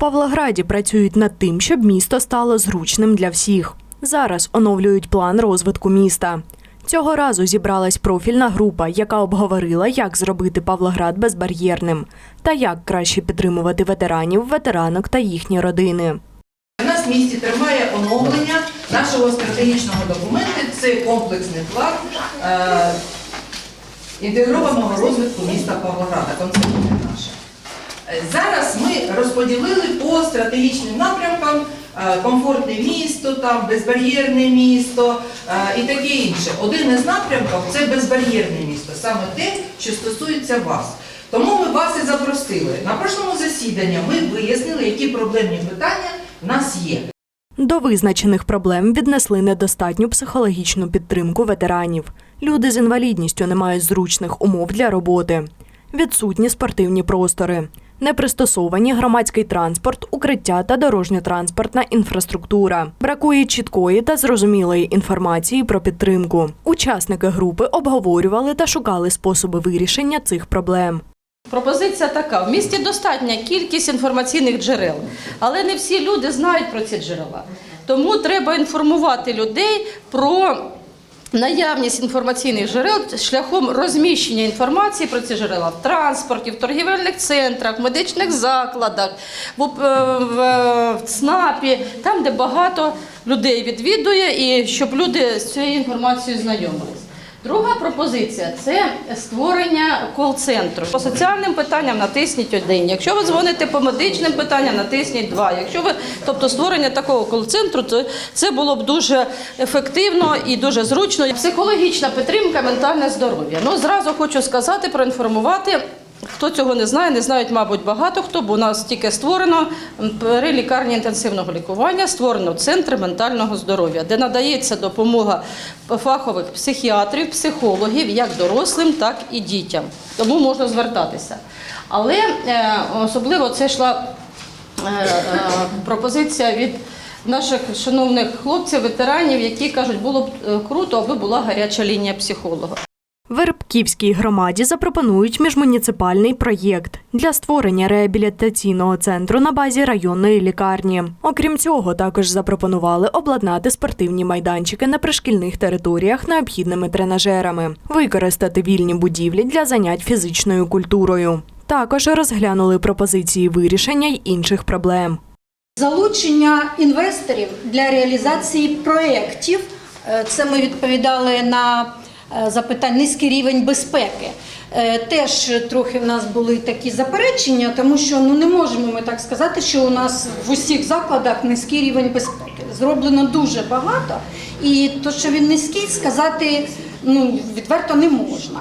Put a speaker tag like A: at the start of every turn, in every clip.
A: Павлограді працюють над тим, щоб місто стало зручним для всіх. Зараз оновлюють план розвитку міста. Цього разу зібралась профільна група, яка обговорила, як зробити Павлоград безбар'єрним та як краще підтримувати ветеранів, ветеранок та їхні родини.
B: У нас в місті тримає оновлення нашого стратегічного документу. Це комплексний план е, інтегрованого розвитку міста Павлограда. Концепція наша. Е, Зараз ми розподілили по стратегічним напрямкам е, комфортне місто, там, безбар'єрне місто е, і таке інше. Один із напрямків це безбар'єрне місто, саме те, що стосується вас. Тому ми вас і запросили. На прошлому засіданні ми вияснили, які проблемні питання в нас є.
A: До визначених проблем віднесли недостатню психологічну підтримку ветеранів. Люди з інвалідністю не мають зручних умов для роботи, відсутні спортивні простори, непристосовані громадський транспорт, укриття та дорожньо-транспортна інфраструктура. Бракує чіткої та зрозумілої інформації про підтримку. Учасники групи обговорювали та шукали способи вирішення цих проблем.
C: Пропозиція така: в місті достатня кількість інформаційних джерел, але не всі люди знають про ці джерела. Тому треба інформувати людей про наявність інформаційних джерел шляхом розміщення інформації про ці джерела в транспорті, в торгівельних центрах, в медичних закладах, в, е, в, е, в ЦНАПі, там, де багато людей відвідує, і щоб люди з цією інформацією знайомились. Друга пропозиція це створення кол-центру. По соціальним питанням натисніть один. Якщо ви дзвоните по медичним питанням, натисніть два. Якщо ви, тобто створення такого кол-центру, то це було б дуже ефективно і дуже зручно. Психологічна підтримка, ментальне здоров'я. Ну зразу хочу сказати, проінформувати. Хто цього не знає, не знають, мабуть, багато хто, бо у нас тільки створено при лікарні інтенсивного лікування, створено центр ментального здоров'я, де надається допомога фахових психіатрів, психологів, як дорослим, так і дітям. Тому можна звертатися. Але е, особливо це йшла е, е, пропозиція від наших шановних хлопців, ветеранів, які кажуть, було б круто, аби була гаряча лінія психолога.
A: Вербківській громаді запропонують міжмуніципальний проєкт для створення реабілітаційного центру на базі районної лікарні. Окрім цього, також запропонували обладнати спортивні майданчики на пришкільних територіях необхідними тренажерами, використати вільні будівлі для занять фізичною культурою. Також розглянули пропозиції вирішення й інших проблем.
D: Залучення інвесторів для реалізації проєктів. Е, Це ми відповідали на е, запитання низький рівень безпеки. Е, Теж трохи в нас були такі заперечення, тому що ну не можемо ми так сказати, що у нас в усіх закладах низький рівень безпеки. Зроблено дуже багато, і то, що він низький, сказати ну відверто не можна.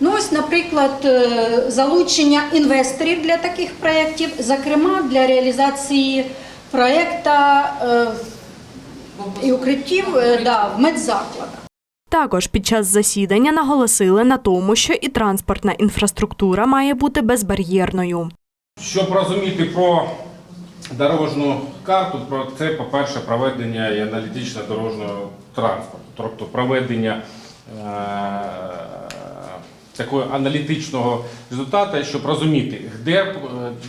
D: Ну ось, наприклад, е, залучення інвесторів для таких проєктів, зокрема для реалізації проєкту і укриттів да, в медзакладах.
A: Також під час засідання наголосили на тому, що і транспортна інфраструктура має бути безбар'єрною.
E: Щоб розуміти про дорожню карту, про це, по-перше, проведення і аналітичне дорожнього транспорту, тобто проведення е- такого аналітичного результату, щоб розуміти, де, е,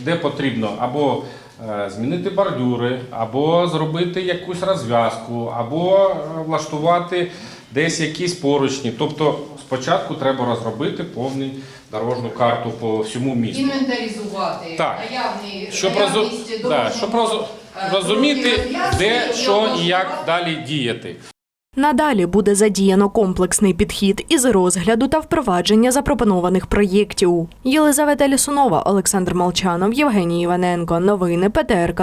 E: де потрібно або е, змінити бордюри, або зробити якусь розв'язку, або влаштувати десь якісь поручні. Тобто спочатку треба розробити повну дорожню карту по всьому місту.
B: Інвентаризувати
E: Так.
B: наявні
E: Щоб, розу...
B: наявність
E: да,
B: дорожнього,
E: щоб розу...
B: е,
E: розуміти, де, що і як далі діяти.
A: Надалі буде задіяно комплексний підхід із розгляду та впровадження запропонованих проєктів. Єлизавета Лісунова, Олександр Молчанов, Євгеній Іваненко. Новини ПТРК.